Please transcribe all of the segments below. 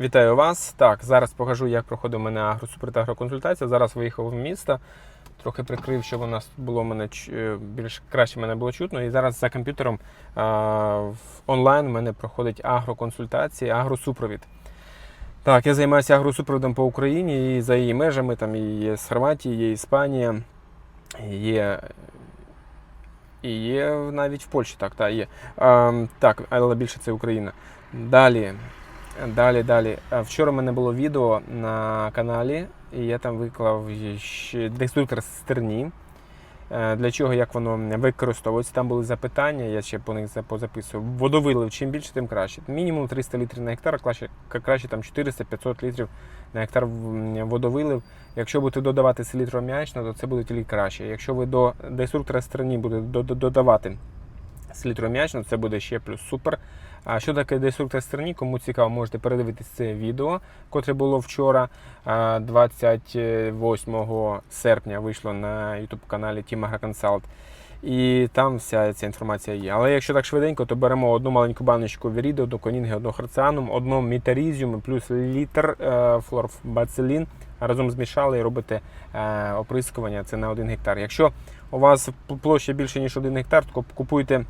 Вітаю вас. Так, зараз покажу, як проходить у мене та агроконсультація. Зараз виїхав в місто, трохи прикрив, щоб у нас було мене е, більш краще мене було чутно. І зараз за комп'ютером онлайн в мене проходить агроконсультація, агросупровід. Так, я займаюся агросупроводом по Україні і за її межами. Там є з Хорватії, є Іспанія, є. І є навіть в Польщі, так, так, є. А, так, але більше це Україна. Далі. Далі, далі. Вчора в мене було відео на каналі, і я там виклав деструктор стерні. Е, Для чого, як воно використовується. Там були запитання, я ще по них за- позаписував. Водовилив, чим більше, тим краще. Мінімум 300 літрів на гектар, краще, краще там 400-500 літрів на гектар водовилив. Якщо будете додавати селітру м'ячно, то це буде тільки краще. Якщо ви до деструктора стерні будете до- до- додавати селітру м'ячно, це буде ще плюс супер. А що таке деструктор стерні? Кому цікаво, можете передивитись це відео, котре було вчора, 28 серпня вийшло на YouTube каналі Team AgroConsult. І там вся ця інформація є. Але якщо так швиденько, то беремо одну маленьку баночку віріду, одну конінги, одну харціанум, одну мітарізіум, плюс літр е, флорбацилін. Разом змішали і робите е, оприскування. Це на 1 гектар. Якщо у вас площа більше ніж 1 гектар, то купуйте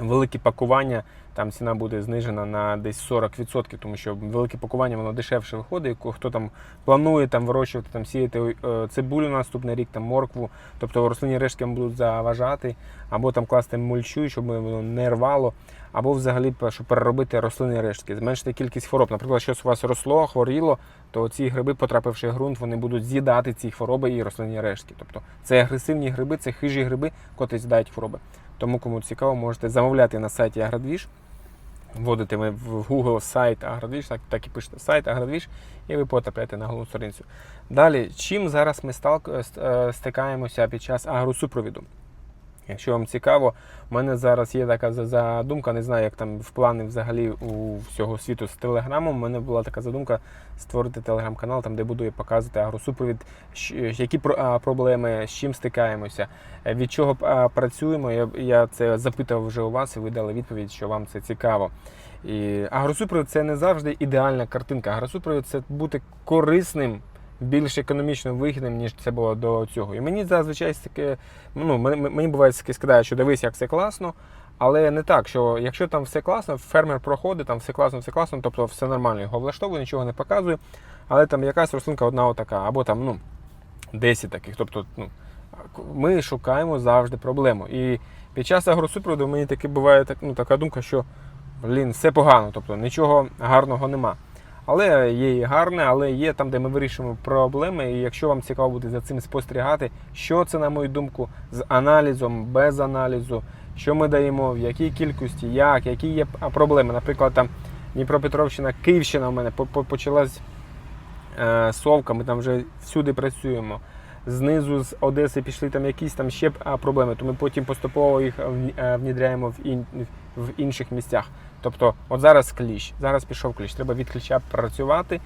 великі пакування, там ціна буде знижена на десь 40%, тому що велике пакування воно дешевше виходить. Хто там планує там вирощувати, там сіяти е, цибулю на наступний рік, там моркву, тобто рослинні рештки будуть заважати, або там класти мульчу, щоб воно не рвало, або взагалі щоб переробити рослинні рештки, зменшити кількість хвороб. Наприклад, щось у вас росло, хворіло, то ці гриби, потрапивши в ґрунт, вони будуть з'їдати ці хвороби і рослинні рештки. Тобто це агресивні гриби, це хижі гриби, котрі з'їдають хвороби. Тому, кому цікаво, можете замовляти на сайті Аградвіж. Вводите ми в Google сайт Аградвіж, так, так і пишете сайт Аградвіж, і ви потрапляєте на головну сторінцю. Далі, чим зараз ми е, стикаємося під час агросупровіду? Якщо вам цікаво, в мене зараз є така за- задумка, не знаю, як там в плани взагалі у всього світу з телеграмом. У мене була така задумка створити телеграм-канал, там де буду я показувати агросупровід, які про- проблеми, з чим стикаємося, від чого працюємо. Я це запитав вже у вас, і ви дали відповідь, що вам це цікаво. І агросупровід це не завжди ідеальна картинка. Агросупровід це бути корисним більш економічно вигідним, ніж це було до цього. І мені зазвичай таке, ну, мені, буває таке скидає, що дивись, як все класно. Але не так, що якщо там все класно, фермер проходить, там все класно, все класно, тобто все нормально, його влаштовує, нічого не показує, але там якась рослинка одна отака, або там ну, 10 таких. Тобто, ну, ми шукаємо завжди проблему. І під час агросупроводу мені таки буває так, ну, така думка, що блін, все погано, тобто нічого гарного нема. Але є і гарне, але є там, де ми вирішуємо проблеми. І якщо вам цікаво буде за цим спостерігати, що це, на мою думку, з аналізом, без аналізу, що ми даємо, в якій кількості, як, які є проблеми. Наприклад, там Дніпропетровщина, Київщина у мене по- по- почалась е, совка, ми там вже всюди працюємо. Знизу з Одеси пішли там якісь там ще проблеми, то ми потім поступово їх е, внідряємо в, в інших місцях. Тобто, от зараз кліщ, зараз пішов кліщ, треба від кліща працювати.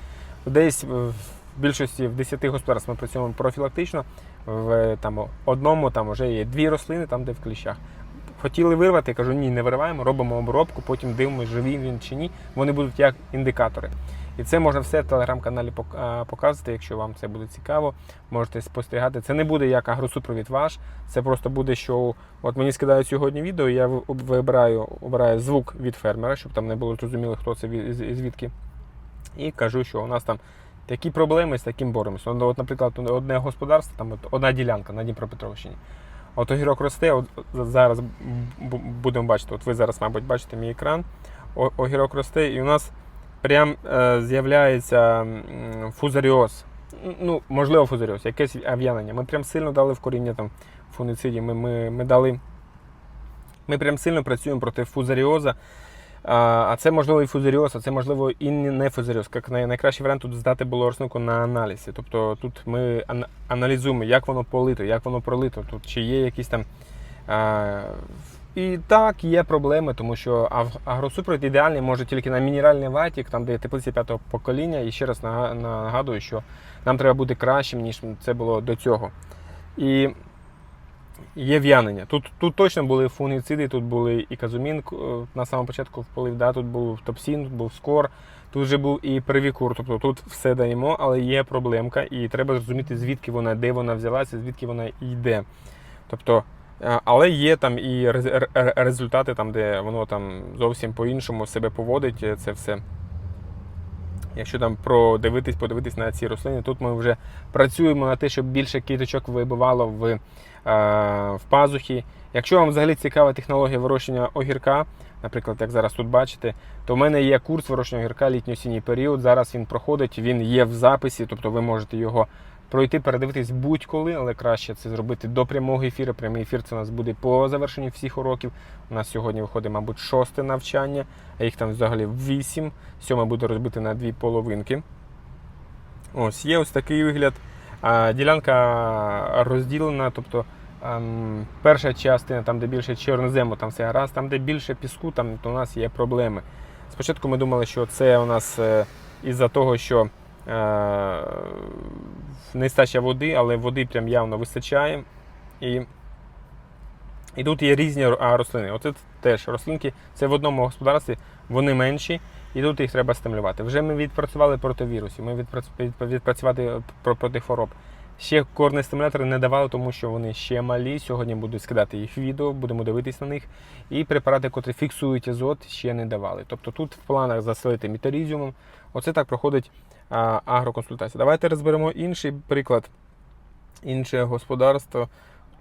Десь в більшості в 10 господарств ми працюємо профілактично, в там, одному там вже є дві рослини, там де в кліщах. Хотіли вирвати, кажу, ні, не вириваємо, робимо обробку, потім дивимося, живий він чи ні. Вони будуть як індикатори. І це можна все в телеграм-каналі пок- показувати, якщо вам це буде цікаво, можете спостерігати. Це не буде як агросупровід ваш, це просто буде, що от мені скидають сьогодні відео, я вибираю, обираю звук від фермера, щоб там не було зрозуміло, хто це від- звідки. І кажу, що у нас там такі проблеми з таким боремося. Ну, От, наприклад, одне господарство, там от одна ділянка на Дніпропетровщині. От огірок росте, от зараз будемо бачити, от ви зараз, мабуть, бачите мій екран. Огірок росте, і у нас прям е, з'являється фузаріоз. Ну, можливо, фузаріоз, якесь ав'янення. Ми прям сильно дали в коріння там фунициді. Ми, ми, ми дали. Ми прям сильно працюємо проти фузаріоза. А, це можливо і фузаріоз, а це можливо і не фузаріоз. Як найкращий варіант тут здати було рослинку на аналізі. Тобто тут ми ан- аналізуємо, як воно полито, як воно пролито, тут чи є якісь там. І так, є проблеми, тому що агросупровід ідеальний може тільки на мінеральний ватік, там де теплиці п'ятого покоління. І ще раз нагадую, що нам треба бути кращим, ніж це було до цього. І є в'янення. Тут, тут точно були фунгіциди, тут були і казумін е, на самому початку вполив, да, тут був топсін, тут був скор, Тут вже був і перевікур, тобто тут все даємо, але є проблемка, і треба зрозуміти, звідки вона, де вона взялася, звідки вона йде. Тобто, е, але є там і результати, там, де воно там зовсім по-іншому себе поводить, е, це все. Якщо там продивитись, подивитись на ці рослини, тут ми вже працюємо на те, щоб більше квіточок вибивало в, в пазухи. Якщо вам взагалі цікава технологія вирощення огірка, наприклад, як зараз тут бачите, то в мене є курс вирощення огірка літньо-осінній період. Зараз він проходить, він є в записі, тобто ви можете його пройти, передивитись будь-коли, але краще це зробити до прямого ефіру. Прямий ефір це у нас буде по завершенню всіх уроків. У нас сьогодні виходить, мабуть, шосте навчання, а їх там взагалі вісім. Сьоме буде розбите на дві половинки. Ось є ось такий вигляд. Ділянка розділена, тобто ем, перша частина, там, де більше чорнозему, там все гаразд, там, де більше піску, там то у нас є проблеми. Спочатку ми думали, що це у нас е, із-за того, що е, нестача води, але води прям явно вистачає. І, і тут є різні рослини. Оце теж рослинки, це в одному господарстві, вони менші, і тут їх треба стимулювати. Вже ми відпрацювали проти вірусів, ми відпрац- відпрацювати проти хвороб. Ще корні стимулятори не давали, тому що вони ще малі. Сьогодні буду скидати їх відео, будемо дивитись на них. І препарати, котрі фіксують азот, ще не давали. Тобто тут в планах заселити мітерізіумом. Оце так проходить а, агроконсультація. Давайте розберемо інший приклад, інше господарство.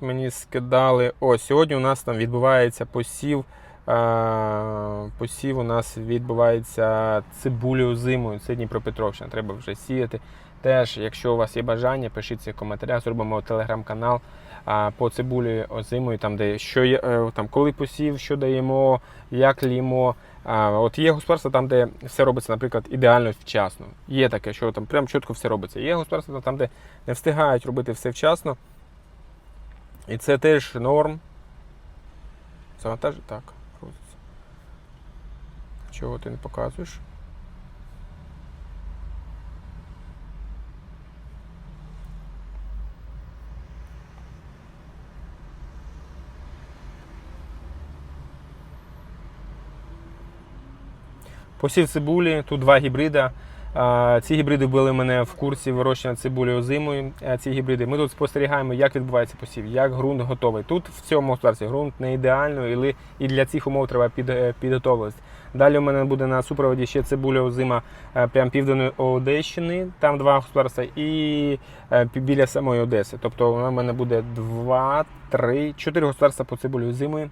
Мені скидали. Ось сьогодні у нас там відбувається посів. А, Посів у нас відбувається цибулею зимою. Це Дніпропетровщина. Треба вже сіяти. Теж, якщо у вас є бажання, пишіть це в коментарях, зробимо телеграм-канал по цибулі озимою, там де що е, там коли посів, що даємо, як лімо. От є господарства там, де все робиться, наприклад, ідеально вчасно. Є таке, що там прям чітко все робиться. Є господарства там, де не встигають робити все вчасно. І це теж норм. Завантажить? Так. Чого ти не показуєш? Посів цибулі, тут два гібрида. Ці гібриди були мене в курсі вирощення цибулі озимою. Ці гібриди. Ми тут спостерігаємо, як відбувається посів, як ґрунт готовий. Тут в цьому господарстві ґрунт не ідеально, і для цих умов треба під, е, підготовитися. Далі у мене буде на супроводі ще цибуля озима е, прям південної Одещини, там два господарства, і е, біля самої Одеси. Тобто у мене буде два, три, чотири господарства по цибулі озимої.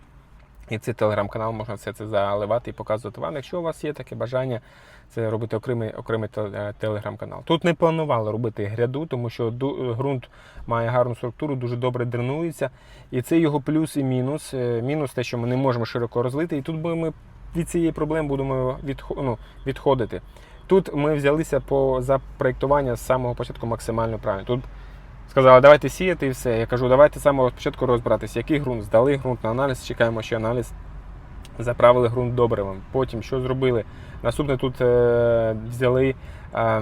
І цей телеграм-канал можна все це заливати і показувати вам. Якщо у вас є таке бажання, це робити окремий, окремий е, телеграм-канал. Тут не планували робити гряду, тому що ду- ґрунт має гарну структуру, дуже добре дренується. І це його плюс і мінус. Е, Мінус те, що ми не можемо широко розлити. І тут ми від цієї проблеми будемо ну, відходити. Тут ми взялися по за проєктування з самого початку максимально правильно. Тут сказали, давайте сіяти і все. Я кажу, давайте з самого початку розбиратися, який ґрунт, здали ґрунт на аналіз, чекаємо ще аналіз. Заправили ґрунт добривом. Потім що зробили? Наступне тут е, взяли е,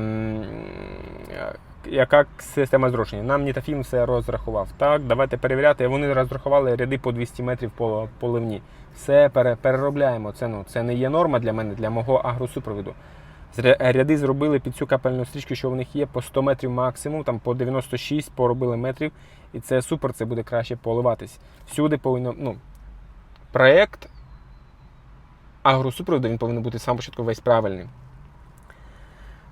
яка система зрошення. Нам Нітафім все розрахував. Так, давайте перевіряти. Вони розрахували ряди по 200 метрів по поливні. Все пере, переробляємо. Це, ну, це не є норма для мене, для мого агросупроводу. Ряди зробили під цю капельну стрічку, що в них є по 100 метрів максимум, там по 96 поробили метрів. І це супер, це буде краще поливатись. Всюди повинно. ну, Проєкт агросупроводу він повинен бути самого початку весь правильний.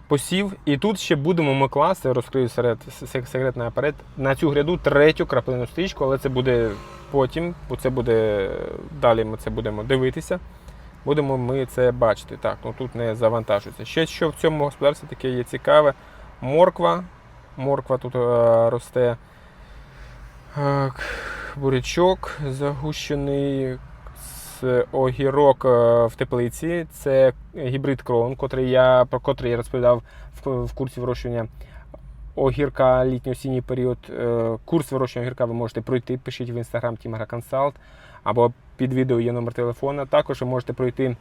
Посів, і тут ще будемо ми класти, розкрию серед, се- секрет наперед, на цю гряду третю краплину стрічку, але це буде потім, бо це буде далі ми це будемо дивитися. Будемо ми це бачити. Так, ну тут не завантажується. Ще що в цьому господарстві таке є цікаве. Морква. Морква тут е, росте. Е, бурячок загущений. С- Огірок е, в теплиці. Це гібрид крон, котрий я, про котрий я розповідав в, в курсі вирощування огірка літньо-осінній період. Е, Курс вирощування огірка ви можете пройти. Пишіть в інстаграм Тімера Консалт або під відео є номер телефона. Також ви можете пройти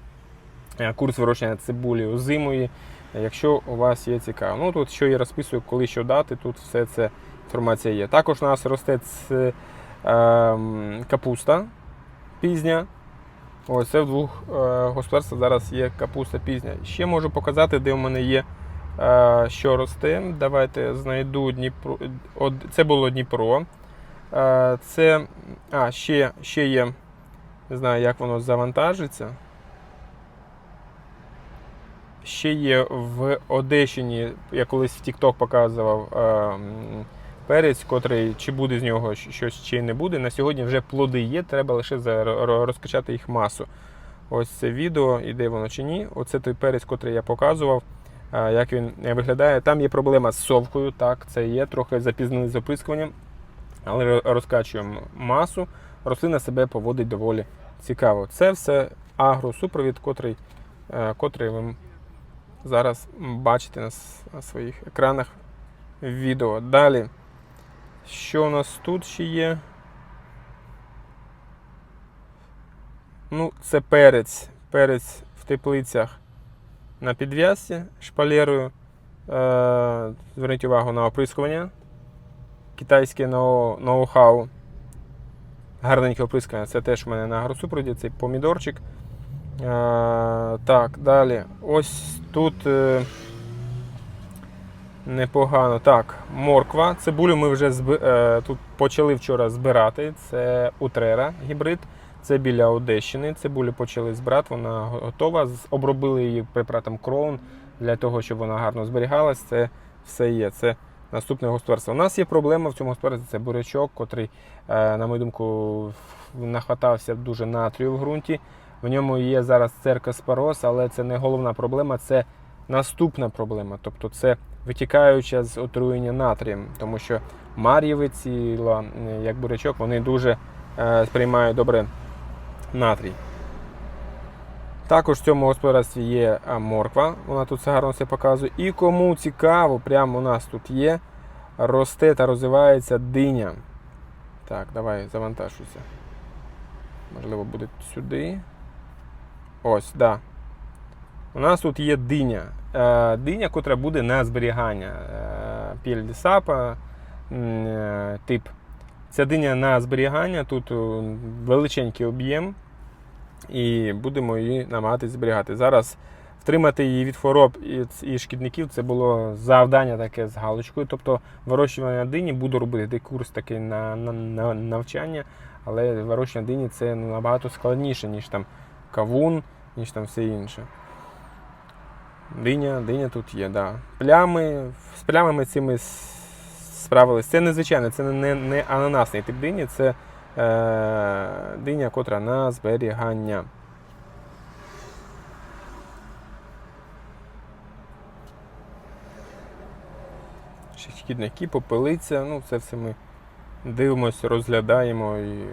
е, курс вирощування цибулі озимої, якщо у вас є цікаво. Ну тут що я розписую, коли що дати, тут все це інформація є. Також у нас росте ц- ем, капуста пізня. Ось це в двох е, господарствах зараз є капуста пізня. Ще можу показати, де в мене є е, що росте. Давайте знайду Дніпро. Це було Дніпро. Е, це. А, ще, ще є. Не знаю, як воно завантажиться. Ще є в Одещині, я колись в TikTok показував е, перець, котрий чи буде з нього щось, чи не буде. На сьогодні вже плоди є, треба лише розкачати їх масу. Ось це відео, іде воно чи ні. Оце той перець, котрий я показував, е, як він е, виглядає. Там є проблема з совкою, так, це є, трохи запізнили з оприскуванням, але розкачуємо масу. Рослина себе поводить доволі цікаво. Це все агросупровід, котрий, е, котрий ви зараз бачите на, своїх екранах відео. Далі, що у нас тут ще є? Ну, це перець. Перець в теплицях на підв'язці шпалерою. Е, зверніть увагу на оприскування. Китайське ноу- ноу-хау. Гарненьке оприскування. Це теж у мене на агросупроводі, цей помідорчик. Е, так, далі. Ось тут е, непогано. Так, морква. Цибулю ми вже зби, е, тут почали вчора збирати. Це Утрера гібрид. Це біля Одещини. Цибулю почали збирати, вона готова. Обробили її препаратом Кроун для того, щоб вона гарно зберігалась. Це все є. Це наступне господарство. У нас є проблема в цьому господарстві. Це бурячок, котрий, е, на мою думку, нахватався дуже натрію в ґрунті. В ньому є зараз церкоспороз, але це не головна проблема, це наступна проблема. Тобто це витікаюча з отруєння натрієм, тому що мар'євиці, ла- як бурячок, вони дуже е, сприймають добре натрій. Також в цьому господарстві є морква, вона тут все гарно все показує. І кому цікаво, прямо у нас тут є, росте та розвивається диня. Так, давай завантажуйся. Можливо, буде сюди. Ось, так. Да. У нас тут є диня. Е, диня, котра буде на зберігання. Е, піль сапа, е, тип. Ця диня на зберігання, тут величенький об'єм, і будемо її намагатися зберігати. Зараз втримати її від хвороб і, шкідників це було завдання таке з галочкою. Тобто вирощування дині буду робити курс такий на, на, на навчання, але вирощування дині це ну, набагато складніше, ніж там кавун, ніж там все інше. Диня, диня тут є, да. Плями, з плямами цими с- справились. Це незвичайно, це не, не ананасний тип дині, це диня, котра на зберігання. Шкідники, попелиця, ну це все ми дивимося, розглядаємо і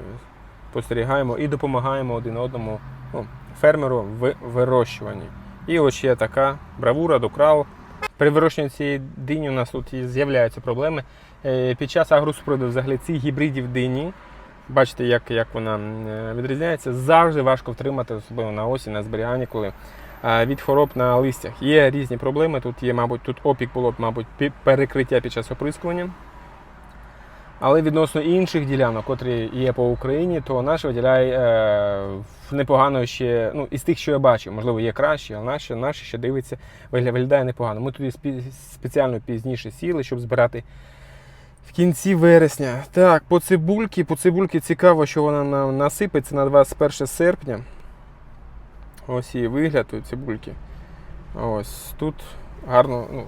спостерігаємо і допомагаємо один одному ну, фермеру в вирощуванні. І ось ще така бравура, докрал. При вирощуванні цієї дині у нас тут з'являються проблеми. Е, Під час агросупроводу взагалі цих гібридів дині, бачите, як, як вона е, відрізняється, завжди важко втримати, особливо на осінь, на зберіганні, коли е, від хвороб на листях. Є різні проблеми. Тут є, мабуть, тут опік було б, мабуть, перекриття під час оприскування. Але відносно інших ділянок, котрі є по Україні, то наш виділяє е, непогано ще, ну, із тих, що я бачив, можливо, є краще, але наші, наші ще дивиться, виглядає непогано. Ми туди спеціально пізніше сіли, щоб збирати в кінці вересня. Так, по цибульки, по цибульки цікаво, що вона на- насипеться на 21 серпня. Ось її вигляд у цибульки. Ось тут гарно ну,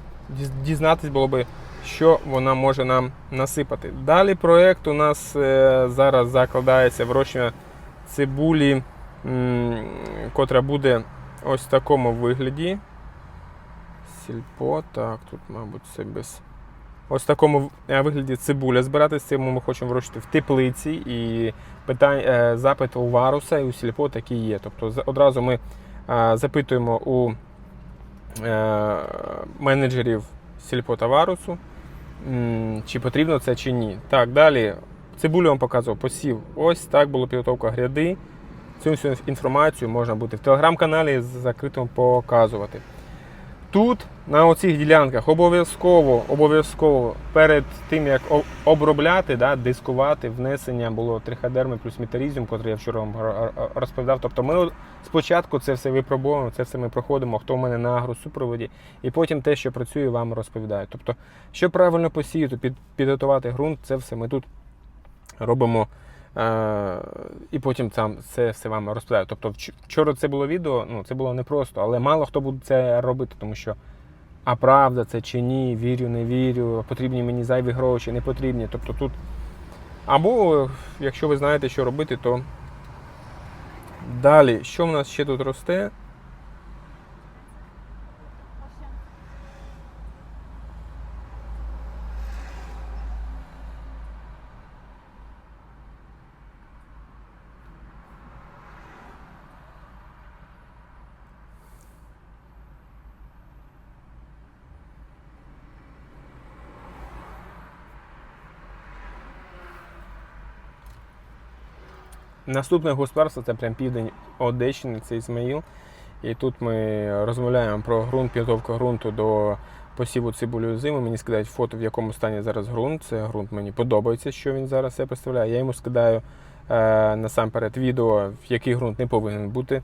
дізнатись було би, що вона може нам насипати. Далі проєкт у нас е, зараз закладається вирощення цибулі, м, котра буде ось в такому вигляді. Сільпо, так, тут, мабуть, це без. Ось в такому е, вигляді цибуля збирати. З цим ми хочемо вирощувати в теплиці. І питань, е, запит у варуса і у сільпо такі є. Тобто одразу ми е, запитуємо у менеджерів сільпо та варусу, чи потрібно це чи ні. Так, далі. Цибулю вам показував посів. Ось так була підготовка гряди. Цю всю інформацію можна буде в телеграм-каналі з закритим показувати. Тут на оцих ділянках обов'язково обов'язково перед тим як обробляти, да, дискувати, внесення було триходерми плюс метарізм, котрий я вчора вам ро- ро- розповідав. Тобто ми спочатку це все випробовуємо, це все ми проходимо, хто в мене на агросупроводі, і потім те, що працює, вам розповідаю. Тобто, щоб правильно посіяти, під, підготувати ґрунт, це все ми тут робимо. Е, і потім там це все вам розповідаю. Тобто вчора це було відео, ну це було непросто, але мало хто буде це робити, тому що а правда це чи ні, вірю, не вірю, потрібні мені зайві гроші, не потрібні. Тобто тут. Або, якщо ви знаєте, що робити, то далі, що в нас ще тут росте? Наступне господарство це прям південь Одещини, це Ізмаїл. І тут ми розмовляємо про ґрунт, підготовку ґрунту до посіву цибулю зиму. Мені скидають фото, в якому стані зараз ґрунт. Це ґрунт мені подобається, що він зараз себе представляє. Я йому скидаю е, насамперед відео, в який ґрунт не повинен бути.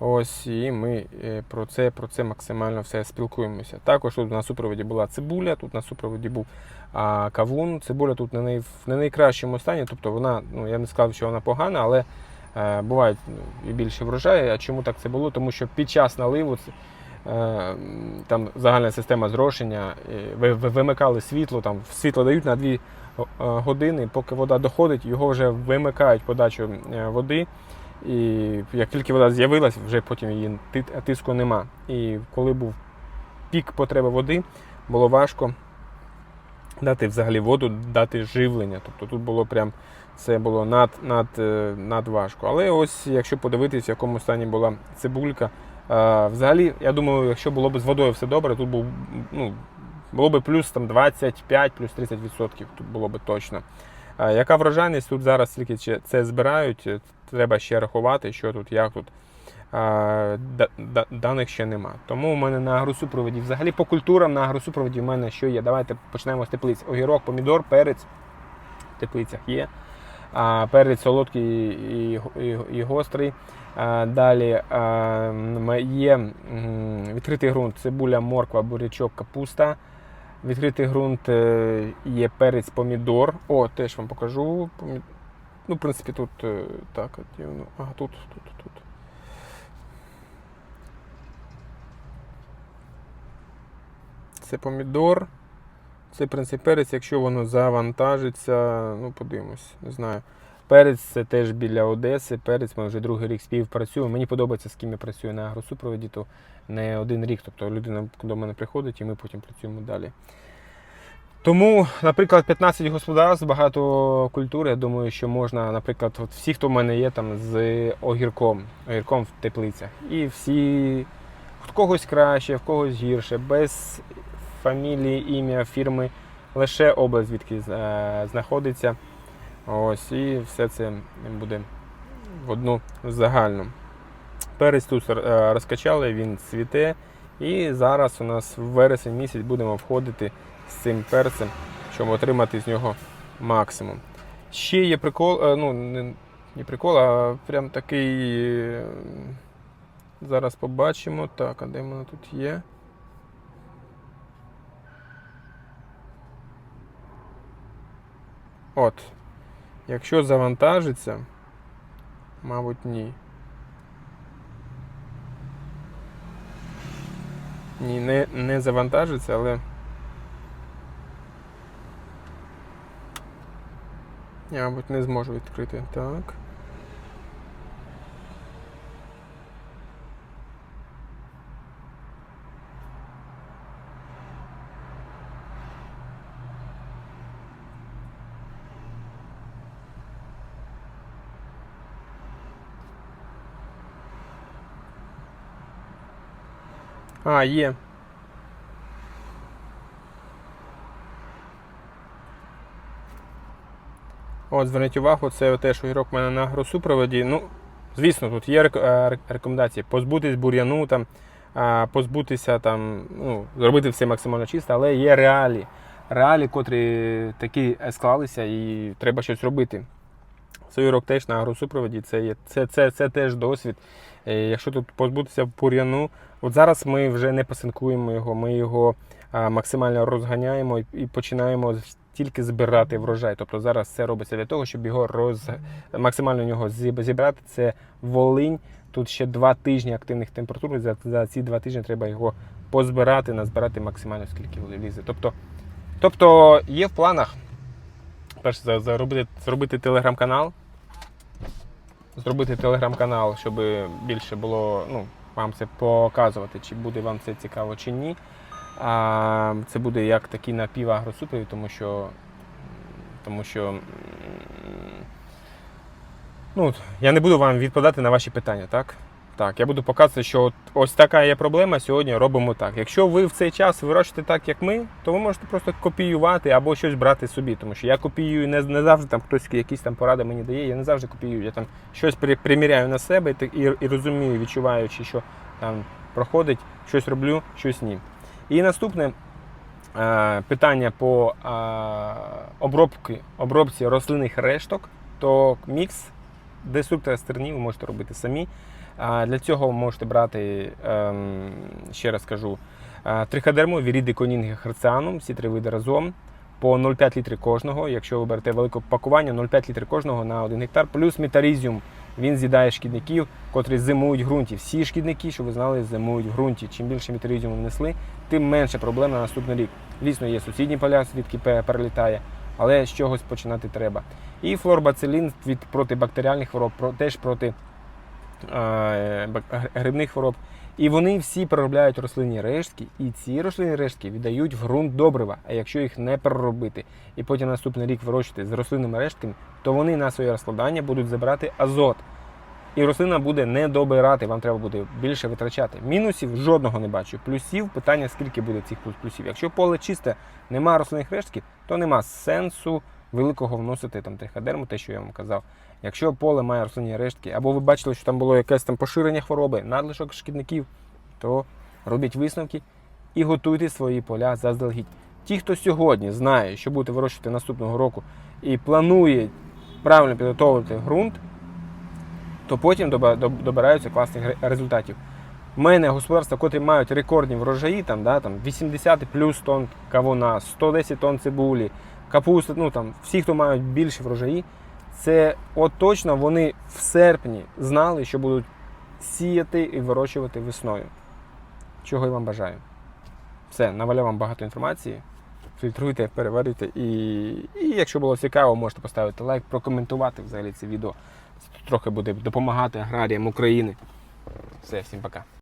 Ось і ми е, про це, про це максимально все спілкуємося. Також тут на супроводі була цибуля, тут на супроводі був а, кавун. Цибуля тут не, най, в не найкращому стані, тобто вона, ну я не сказав, що вона погана, але е, бувають ну, і більше врожаї. А чому так це було? Тому що під час наливу е, там загальна система зрошення, ви, ви вимикали світло, там світло дають на 2 е, години, поки вода доходить, його вже вимикають подачу е, води. І як тільки вода з'явилась, вже потім її тиску нема. І коли був пік потреби води, було важко дати взагалі воду, дати живлення. Тобто тут було прям це було над, над, е, над важко. Але ось якщо подивитись, в якому стані була цибулька. е, Взагалі, я думаю, якщо було б з водою все добре, тут був, ну, було б плюс там 25, плюс 30%, тут було б точно. Яка врожайність тут зараз тільки це збирають, е, треба ще рахувати, що тут, як тут. Да- да- Даних ще нема. Тому у мене на агросупроводі, взагалі по культурам на агросупроводі в мене що є. Давайте почнемо з теплиць. Огірок, помідор, перець в теплицях є. А, перець солодкий і, і, і гострий. А, далі а, є відкритий ґрунт, цибуля, морква, бурячок, капуста. Відкритий ґрунт е, є перець, помідор. О, теж вам покажу. Ну, в принципі, тут е, так. Ага, тут, тут, тут. Це помідор. Це в принципі перець, якщо воно завантажиться, ну подивимось, не знаю. Перець це теж біля Одеси. Перець ми вже другий рік співпрацюємо. Мені подобається, з ким я працюю на агросупроводі, то не один рік. Тобто людина до мене приходить і ми потім працюємо далі. Тому, наприклад, 15 господарств, багато культур. Я думаю, що можна, наприклад, от всі, хто в мене є там з огірком, огірком в теплицях. І всі в когось краще, в когось гірше, без фамілії, ім'я, фірми, лише область, звідки е, знаходиться. Ось, і все це буде в одну загальну. Перець тут е, розкачали, він цвіте. І зараз у нас в вересень місяць будемо входити з цим перцем, щоб отримати з нього максимум. Ще є прикол, е, ну не, прикол, а прям такий. е, Зараз побачимо. Так, а де в мене тут є? От. Якщо завантажиться, мабуть, ні. Ні, не, не завантажиться, але. Я, мабуть, не зможу відкрити. Так. А, є. От, зверніть увагу, це теж огірок в мене на агросупроводі. Ну, звісно, тут є е, рек- рекомендації позбутись бур'яну, там, позбутися там, ну, зробити все максимально чисто, але є реалії. Реалії, котрі такі склалися, і треба щось робити. Союрок теж на агросупроводі, це, це, це, це теж досвід. Е, Якщо тут позбутися бур'яну, от зараз ми вже не пасинкуємо його, ми його максимально розганяємо і починаємо тільки збирати врожай. Тобто зараз це робиться для того, щоб його роз... максимально нього зібрати. Це Волинь. Тут ще два тижні активних температур. За, за ці два тижні треба його позбирати, назбирати максимально скільки влізе. Тобто, тобто є в планах перше заробити, зробити телеграм-канал. Зробити телеграм-канал, щоб більше було ну, вам це показувати, чи буде вам це цікаво чи ні. А, це буде як такий напівагросупровід, тому що, тому що ну, я не буду вам відповідати на ваші питання, так? Так, я буду показувати, що от ось така є проблема, сьогодні робимо так. Якщо ви в цей час вирощуєте так, як ми, то ви можете просто копіювати або щось брати собі. Тому що я копіюю не, не завжди там хтось якісь там поради мені дає, я не завжди копіюю. Я там щось при- приміряю на себе і, і, і розумію, відчуваючи, що там проходить, щось роблю, щось ні. І наступне е, питання по е, обробки, обробці рослинних решток, то мікс деструктора стерні ви можете робити самі. Для цього можете брати, ем, ще раз кажу, триходерму, віріди, конінги, херціанум, всі три види разом по 0,5 літри кожного. Якщо ви берете велике пакування, 0,5 літри кожного на 1 гектар, плюс метарізіум. Він з'їдає шкідників, котрі зимують в ґрунті. Всі шкідники, що ви знали, зимують в ґрунті. Чим більше метарізіуму внесли, тим менше проблем на наступний рік. Звісно, є сусідні поля, звідки перелітає, але з чогось починати треба. І флорбацилін від протибактеріальних хвороб, теж проти грибних хвороб. І вони всі переробляють рослинні рештки, і ці рослинні рештки віддають в ґрунт добрива. А якщо їх не переробити і потім наступний рік вирощувати з рослинними рештками, то вони на своє розкладання будуть забирати азот. І рослина буде не добирати, вам треба буде більше витрачати. Мінусів жодного не бачу. Плюсів питання, скільки буде цих плюсів. Якщо поле чисте, нема рослинних рештків, то нема сенсу великого вносити там триходерму, те, що я вам казав. Якщо поле має рослинні рештки, або ви бачили, що там було якесь там поширення хвороби, надлишок шкідників, то робіть висновки і готуйте свої поля заздалегідь. Ті, хто сьогодні знає, що будете вирощувати наступного року і планує правильно підготовити ґрунт, то потім добираються класних результатів. У мене господарства, котрі мають рекордні врожаї, там, да, там 80 плюс тонн кавуна, 110 тонн цибулі, капусти, ну там всі, хто мають більше врожаї, це от точно вони в серпні знали, що будуть сіяти і вирощувати весною. Чого я вам бажаю. Все, наваляв вам багато інформації. Фільтруйте, переварюйте. І, і якщо було цікаво, можете поставити лайк, прокоментувати взагалі це відео. Це трохи буде допомагати аграріям України. Все, всім пока.